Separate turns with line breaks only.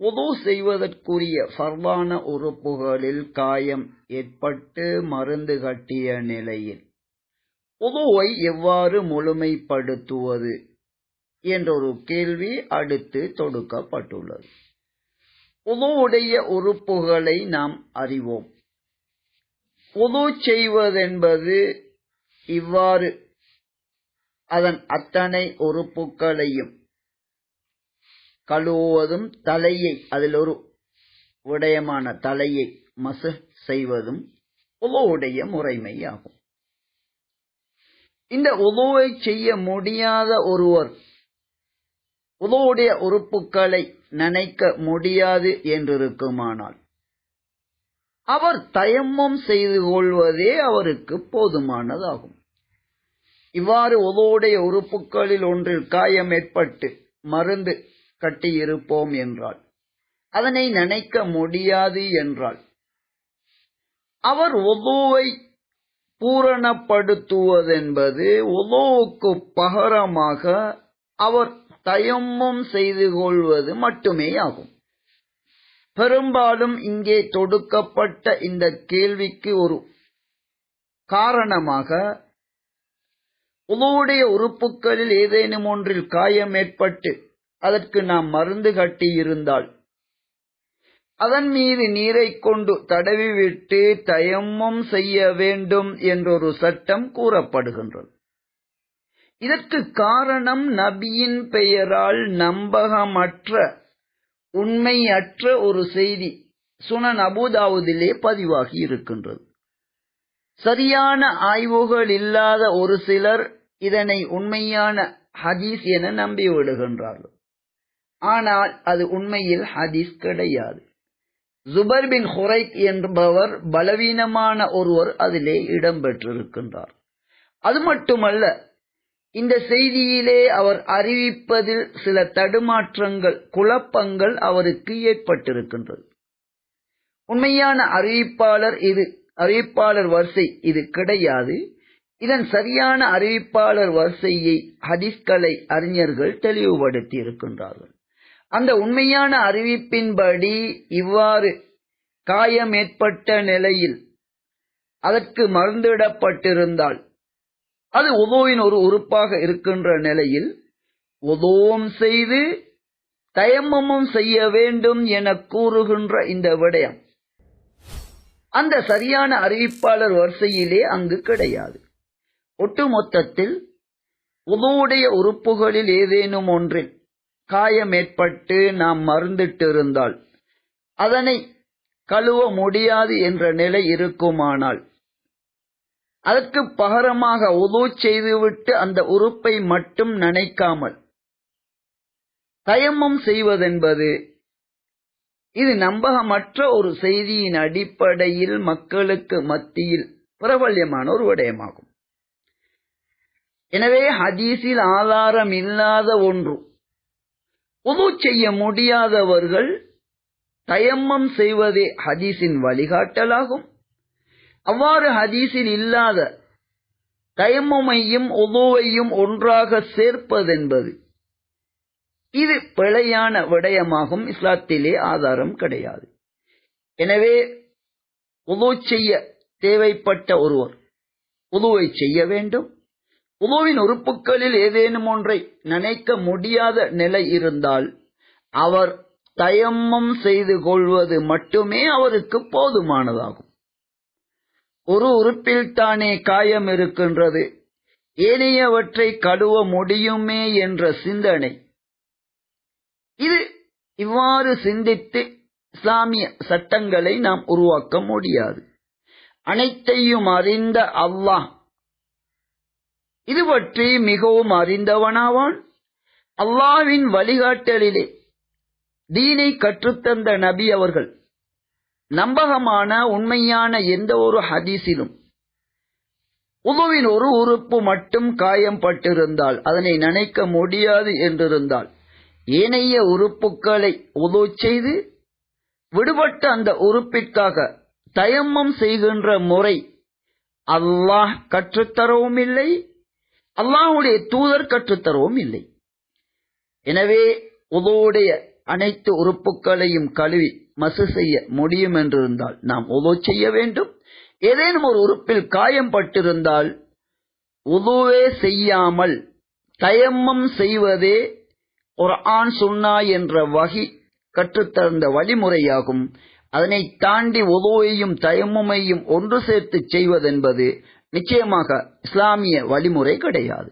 உது செய்வதற்குரிய சர்வான உறுப்புகளில் காயம் ஏற்பட்டு மருந்து கட்டிய நிலையில். உதுவை எவ்வாறு முழுமைப்படுத்துவது என்றொரு கேள்வி அடுத்து தொடுக்கப்பட்டுள்ளது. உதுவுடைய உறுப்புகளை நாம் அறிவோம். உது செய்வதென்பது இவ்வாறு அதன் அத்தனை உறுப்புகளையும் கழுவுவதும் தலையை அதில் ஒரு விடயமான தலையை மசு செய்வதும் உதவுடைய முறைமையாகும். இந்த உதவை செய்ய முடியாத ஒருவர் உதவுடைய உறுப்புகளை நினைக்க முடியாது என்றிருக்குமானால் அவர் தயமம் செய்து கொள்வதே அவருக்கு போதுமானதாகும். இவ்வாறு உதவுடைய உறுப்புகளில் ஒன்றில் காயம் ஏற்பட்டு மருந்து கட்டியிருப்போம் என்றால் அதனை நினைக்க முடியாது என்றால் அவர் ஒதுவை பூரணப்படுத்துவதென்பது ஒதுவுக்கு பகரமாக அவர் தயமும் செய்து கொள்வது மட்டுமே ஆகும். பெரும்பாலும் இங்கே தொடுக்கப்பட்ட இந்த கேள்விக்கு ஒரு காரணமாக உதவுடைய உறுப்புகளில் ஏதேனும் ஒன்றில் காயம் ஏற்பட்டு அதற்கு நாம் மருந்து கட்டியிருந்தால் அதன் மீது நீரை கொண்டு தடவிவிட்டு தயமம் செய்ய வேண்டும் என்றொரு சட்டம் கூறப்படுகின்றது. இதற்கு காரணம் நபியின் பெயரால் நம்பகமற்ற உண்மையற்ற ஒரு செய்தி சுனன் அபுதாவுதிலே பதிவாகி இருக்கின்றது. சரியான ஆய்வுகள் இல்லாத ஒரு சிலர் இதனை உண்மையான ஹதீஸ் என நம்பி விடுகின்றார்கள் ஆனால் அது உண்மையில் ஹதீஸ் கிடையாது. ஜுபர் பின் ஹுரைத் என்பவர் பலவீனமான ஒருவர் அதிலே இடம்பெற்றிருக்கின்றார் அது மட்டுமல்ல இந்த செய்தியிலே அவர் அறிவிப்பதில் சில தடுமாற்றங்கள் குழப்பங்கள் அவருக்கு ஏற்பட்டிருக்கின்றது. உண்மையான அறிவிப்பாளர் இது அறிவிப்பாளர் வரிசை இது கிடையாது. இதன் சரியான அறிவிப்பாளர் வரிசையை ஹதீஸ்களை அறிஞர்கள் தெளிவுபடுத்தி இருக்கின்றார்கள் அந்த உண்மையான அறிவிப்பின்படி இவ்வாறு காயம் ஏற்பட்ட நிலையில் அதற்கு மருந்திடப்பட்டிருந்தால் அது உதோவின் ஒரு உறுப்பாக இருக்கின்ற நிலையில் உதவும் செய்து தயமமும் செய்ய வேண்டும் என கூறுகின்ற இந்த விடயம். அந்த சரியான அறிவிப்பாளர் வரிசையிலே அங்கு கிடையாது. ஒட்டுமொத்தத்தில் உதவுடைய உறுப்புகளில் ஏதேனும் ஒன்றில் காயம் ஏற்பட்டு நாம் மருந்திட்டிருந்தால் அதனை கழுவ முடியாது என்ற நிலை இருக்குமானால் அதற்கு பகரமாக உதவு செய்துவிட்டு அந்த உறுப்பை மட்டும் நினைக்காமல் தயமம் செய்வதென்பது இது நம்பகமற்ற ஒரு செய்தியின் அடிப்படையில் மக்களுக்கு மத்தியில் பிரபல்யமான ஒரு விடயமாகும். எனவே ஹதீஸில் ஆதாரம் இல்லாத ஒன்று உது செய்ய முடியாதவர்கள் தயம்மம் செய்வதே ஹதீஸின் வழிகாட்டலாகும். அவ்வாறு ஹதீஸில் இல்லாத தயம்மமையும் உதுவையும் ஒன்றாக சேர்ப்பதென்பது இது பிழையான விடயமாகும். இஸ்லாத்திலே ஆதாரம் கிடையாது. எனவே உது செய்ய தேவைப்பட்ட ஒருவர் உதுவை செய்ய வேண்டும். உதுவின் உறுப்புகளில் ஏதேனும் ஒன்றை நினைக்க முடியாத நிலை இருந்தால் அவர் தயம்மம் செய்து கொள்வது மட்டுமே அவருக்கு போதுமானதாகும். ஒரு உறுப்பில் தானே காயம் இருக்கின்றது. ஏனையவற்றை கழுவ முடியுமே என்ற சிந்தனை. இது இவ்வாறு சிந்தித்து இஸ்லாமிய சட்டங்களை நாம் உருவாக்க முடியாது. அனைத்தையும் அறிந்த அல்லாஹ் இது பற்றி மிகவும் அறிந்தவனாவான். அல்லாவின் வழிகாட்டலிலே தீனை கற்றுத்தந்த நபி அவர்கள் நம்பகமான உண்மையான எந்த ஒரு ஹதீஸிலும் உதவின் ஒரு உறுப்பு மட்டும் காயம் பட்டிருந்தால் அதனை நினைக்க முடியாது என்றிருந்தால் ஏனைய உறுப்புகளை உதவு செய்து விடுபட்ட அந்த உறுப்பிற்காக தயம்மம் செய்கின்ற முறை அல்லாஹ் கற்றுத்தரவும் இல்லை அல்லாஹுடைய தூதர் கற்றுத்தரவும் இல்லை. எனவே உதவுடைய அனைத்து உறுப்புகளையும் கழுவி மசு செய்ய முடியும் என்றிருந்தால் நாம் உதவு செய்ய வேண்டும். ஏதேனும் ஒரு உறுப்பில் காயம் பட்டிருந்தால் உதுவே செய்யாமல் தயம்மம் செய்வதே ஒரு ஆண் சுன்னா என்ற வகை கற்றுத்தந்த வழிமுறையாகும். அதனை தாண்டி உதவையும் தயமுமையும் ஒன்று சேர்த்து செய்வதென்பது நிச்சயமாக இஸ்லாமிய வழிமுறை கிடையாது.